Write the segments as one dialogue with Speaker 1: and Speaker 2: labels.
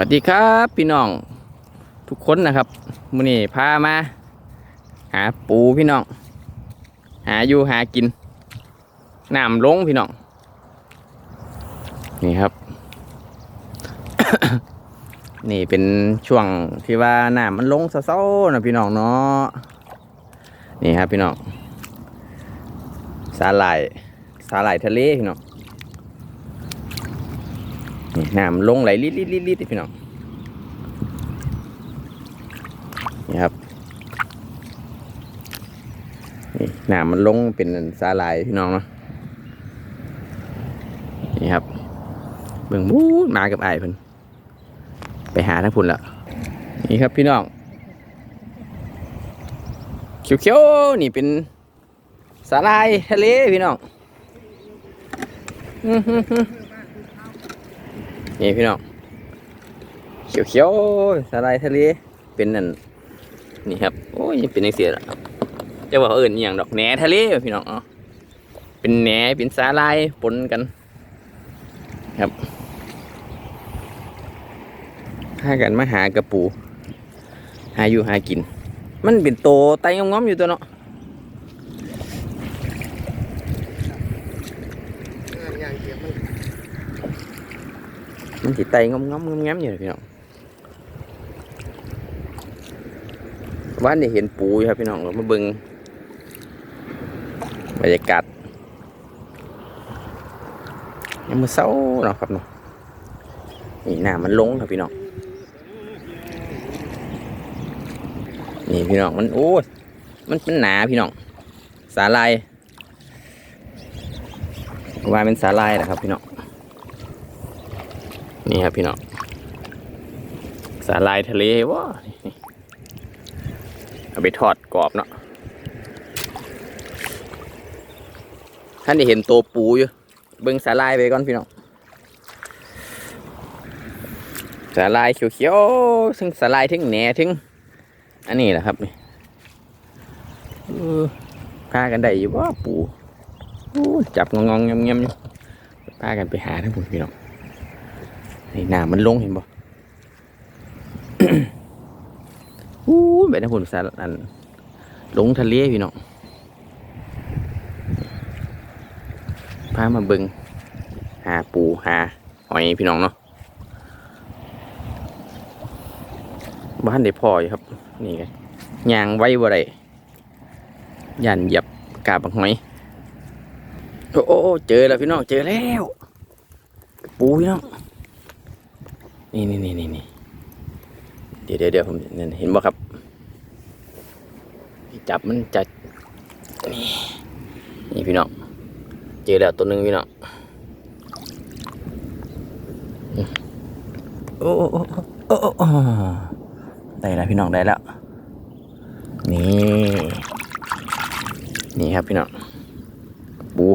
Speaker 1: วัสดีครับพี่น้องทุกคนนะครับมื้อนี้พามา หาปูพี่น้อง หาอยู่หากินน้ำลงพี่น้อง นี่ครับ นี่เป็นช่วงที่ว่าน้ำมันลงเศร้าๆนะพี่น้องเนาะนี่ครับพี่น้องสาหร่ายสาหร่ายทะเลพี่น้อง น้ำลงไหลลิดลิดลิดลิดพี่น้องนี่ครับนี่น้ำมันลงเป็นสาลายพี่น้องเนาะนี่ครับเบิ่งมูดมากับไอ้เพิ่นไปหาทั้งพุ่นละนี่ครับพี่น้องเขียวๆนี่เป็นสาลายทะเลพี่น้องอื้อหือหือ นี่พี่น้องเขียวเขียวๆสาลายทะเลเป็นนั่นนี่ครับโอ้ยเป็นยังเสียละจะว่าเอื่นอย่างดอกแหนทะเลพี่น้องเนาะเป็นแหนเป็นสาลายปนกัน ครับพากันมาหากระปู หาอยู่หากิน มันเป็นโตไตงอมๆอยู่ตัวเนาะ มันสิไตงอมๆงอมๆอยู่เลยพี่น้องว่านได้เห็นปูอยู่ครับพี่น้องเรามาเบิ่งบรรยากาศยังมือเศร้าเนาะครับเนาะนี่หน้ำมันลงครับพี่น้องนี่พี่น้องมันโอ้ยมันเป็นหนาพี่น้องสาลายว่าเป็นสาลายนะครับพี่น้อง นี่ครับพี่น้องสาลายทะเลว้านี่เอาไปทอดกรอบเนาะท่านได้เห็นตัวปูอยู่เบิ่งสาลายไปก่อนพี่น้องสาลายเขียวๆทั้งสาลายทั้งแหนทั้งอันนี้แหละครับนี่เออพากันได้อยู่ว่าปูจับงองๆเงียๆอยู่พากันไปหาทั้งหมดพี่น้อง นี่น้ำมันลงเห็นบ่อู้ยไปทั้งหมสารอันลงทะเลพี่น้องพามาเบิงหาปูหาหอยพี่น้องเนาะบ้านได้พออยู่ครับ นี่ไงยางไว้บ่ได้ยันเหยียบกาบบักหอยโอ้เจอแล้วพี่น้องเจอแล้ว ปูพี่น้อง นี่นี่นี่นี่นี่เดี๋ยวเดี๋ยวเดี๋ยวผมเห็นบ่ครับ จับมันจะนี่นี่พี่น้องเจอแล้วตัวหนึ่งพี่น้องโอ้โอ้โอ้โอ้โอ้ได้แล้วพี่น้องได้แล้วนี่นี่ครับพี่น้องปู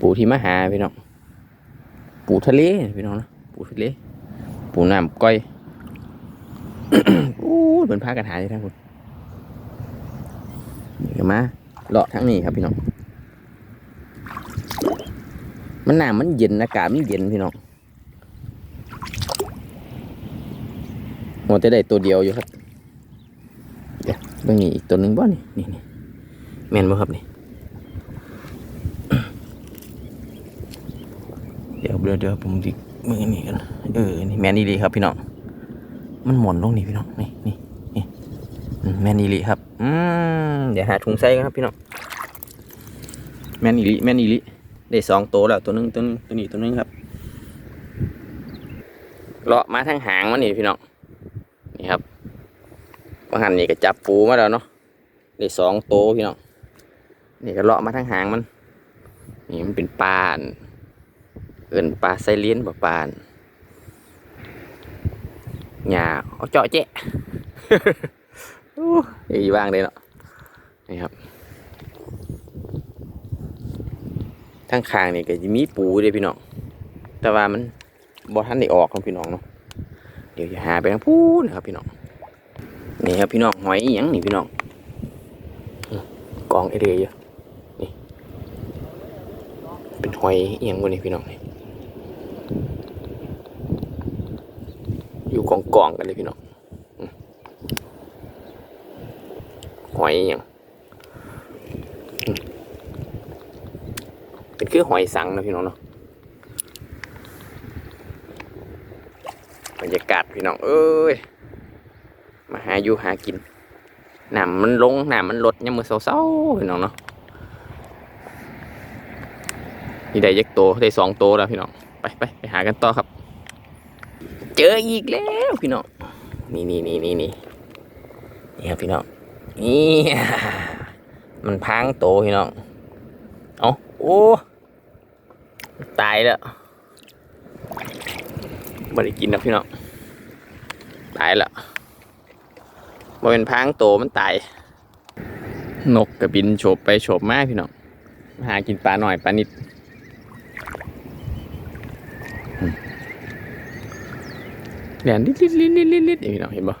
Speaker 1: ปูที่มาหาพี่น้องปูทะเลพี่น้องนะ ปูเลปูน้ำก้อยโอ้ยเป็นพากันหาที่ทั้งคนนี่ก็มาเลาะทั้งนี้ครับพี่น้องมันน้ำมันเย็นอากาศมันเย็นพี่น้องหมดแต่ได้ตัวเดียวอยู่ครับเดี๋ยวเบิ่งนี่อีกตัวหนึ่งบ่นี่นี่นี่แม่นบ่ครับนี่เดี๋ยวเดี๋ยวเดี๋ยวผมดิ มือนี่กันเออนี่แมนอีลีครับพี่น้องมันหมุนลงนี่พี่น้องนี่นี่นี่แมนอีลีครับอืมเดี๋ยวหาถุงใส่กันครับพี่น้องแมนอีลีแมนอีลีได้สองตัวแล้วตัวนึงตัวนึงตัวนี้ตัวนึงครับเลาะมาทางหางมันนี่พี่น้องนี่ครับบางหันนี่ก็จับปูมาแล้วเนาะได้สองโตวพี่น้องนี่ก็เลาะมาทางหางมันนี่มันเป็นปลาน เอินปลาไซเลียนบ่ปานหญ้าเอาเจาะเจ๊ะโอ้ยอีว่างเลยเนาะนี่ครับทั้งคางนี่ก็จะมีปูเลยพี่น้อง แต่ว่ามันบ่ทันได้ออกของพี่น้องเนาะ เดี๋ยวจะหาไปทางพูนนะครับพี่น้อง นี่ครับพี่น้องหอยอีหยังนี่พี่น้องกองเอเดียอยู่นี่ เป็นหอยอีหยังวะนี่พี่น้องนี่ อยู่กองกองๆกันเลยพี่น้องหอยอย่างเป็นคือหอยสังนะพี่น้องเนาะบรรยากาศพี่น้องเอ้ยมาหาอยู่หากินน้ำมันลงน้ำมันลดยังมือเศร้าๆพี่น้องเนาะนี่ได้ยักโตได้สองโตแล้วพี่น้องไปไปไปหากันต่อครับ เจออีกแล้วพี่น้องนี่นี่นี่นี่นี่นี่ครับพี่น้องนี่มันพังโตพี่น้องเอาโอ้ตายแล้วไม่ได้กินนะพี่น้องตายแล้วมันเป็นพังโตมันตายนกกระบินโฉบไปโฉบมาพี่น้องหากินปลาหน่อยปลานิด แหลนลิดลิดลิดลิดลิดลิดพี่น้องเห็นบ่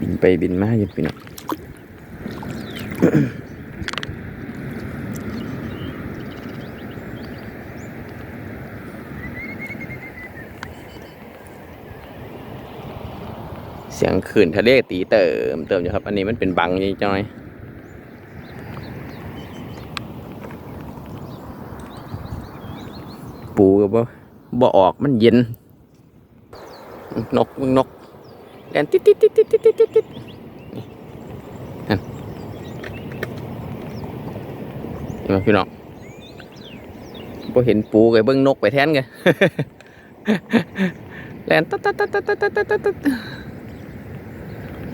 Speaker 1: บินไปบินมาอยู่พี่น้องเสียงขื่นทะเลตีเติมเติมอยู่ครับ อันนี้มันเป็นบังนี่จ้อย ปูก็ บ่บ่ออกมันเย็น นกมึงนกแลนติดติดติดติดติดติดติดติดนี่นั่นเห็นไหมพี่น้องบ่เห็นปูก็เบิ่งนกไปแทนไงแลนตัดตัดตัดตัดตัดตัดตัดตัดตัด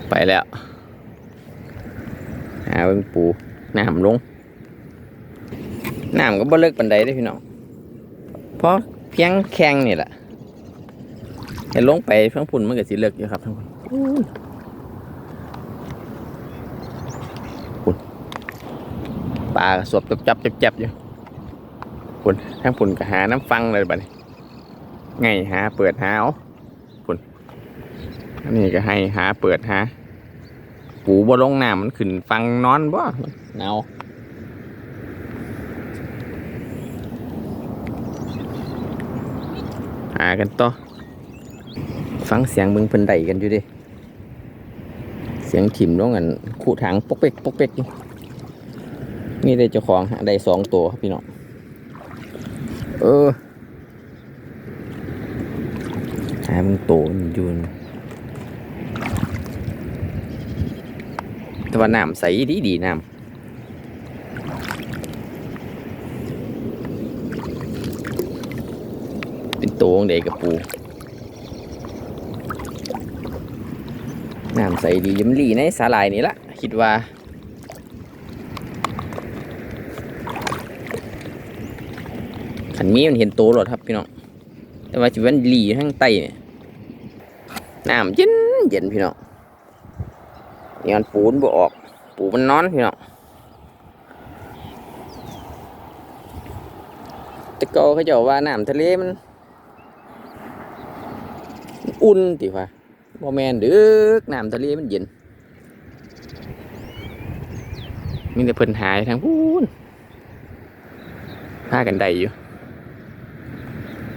Speaker 1: ไปแล้วหาเบิ่งปูน้ำลงน้ำก็บ่เลิกปันใดเด้พี่น้อง เพราะเพียงแข้งนี่แหละเห็นลงไปเพิ่งพุ่นมันก็สิเลิกอยู่ครับทั้งคนพุ่นปลาสวบจับจับจับจับอยู่พุ่นทั้งพุ่นก็หาน้ำฟังเลยบัดนี้ไงหาเปิดหาเอาพุ่นอันนี้ก็ให้หาเปิดหาปูบ่ลงน้ำมันขึ้นฟังนอนบ่หนาวากันต่อ ฟังเสียงมึงเพิ่นไดกันอยู่ดิ เสียงถิ่มน้องอันคู่ถังปกเป๊กปกเป๊กอยู่นี่ได้เจ้าของได้สองตัวครับพี่น้อง เออหามึงโตมันอยู่นะแต่ว่าน้ำใสดีดีน้ำ เป็นโตของเด็กกับปูน้ำใสดียมนหลีในสาลายนี่ละคิดว่าขันมีมันเห็นโตหรอครับพี่น้องแต่ว่าจิวันหลีอยู่ข้างใต้เนี่ยน้ำเย็นเย็นพี่น้องนี่มันปูนบ่ออก ปูมันนอนพี่น้องแต่ก็เขาจะว่าน้ำทะเลมัน อุ่นติว่าบ่แมนเดึกน้ำทะเลมันเย็นมีแต่เพิ่นหายทางพูนพากันได้อยู่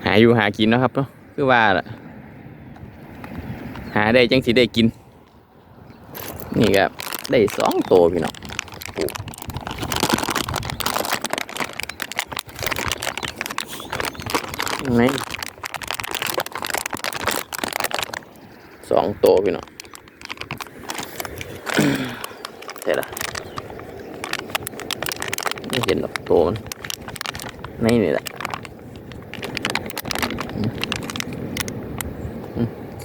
Speaker 1: หาอยู่หากินนะครับเนาะคือว่าล่ะหาได้จังสิได้กิน นี่ก็ได้สองตัวพี่น้องไหน สองตัวพี่น้องเสร็จละไม่เห็นหรอกตัวมันนี่นี่แหละ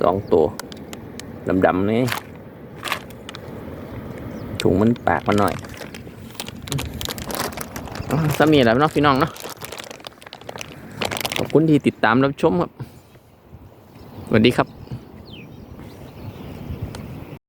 Speaker 1: สองตัวดำๆนี่ถุงมันปากมันหน่อยสามีแล้วเนาะพี่น้องเนาะขอบคุณที่ติดตามรับชมครับสวัสดีครับ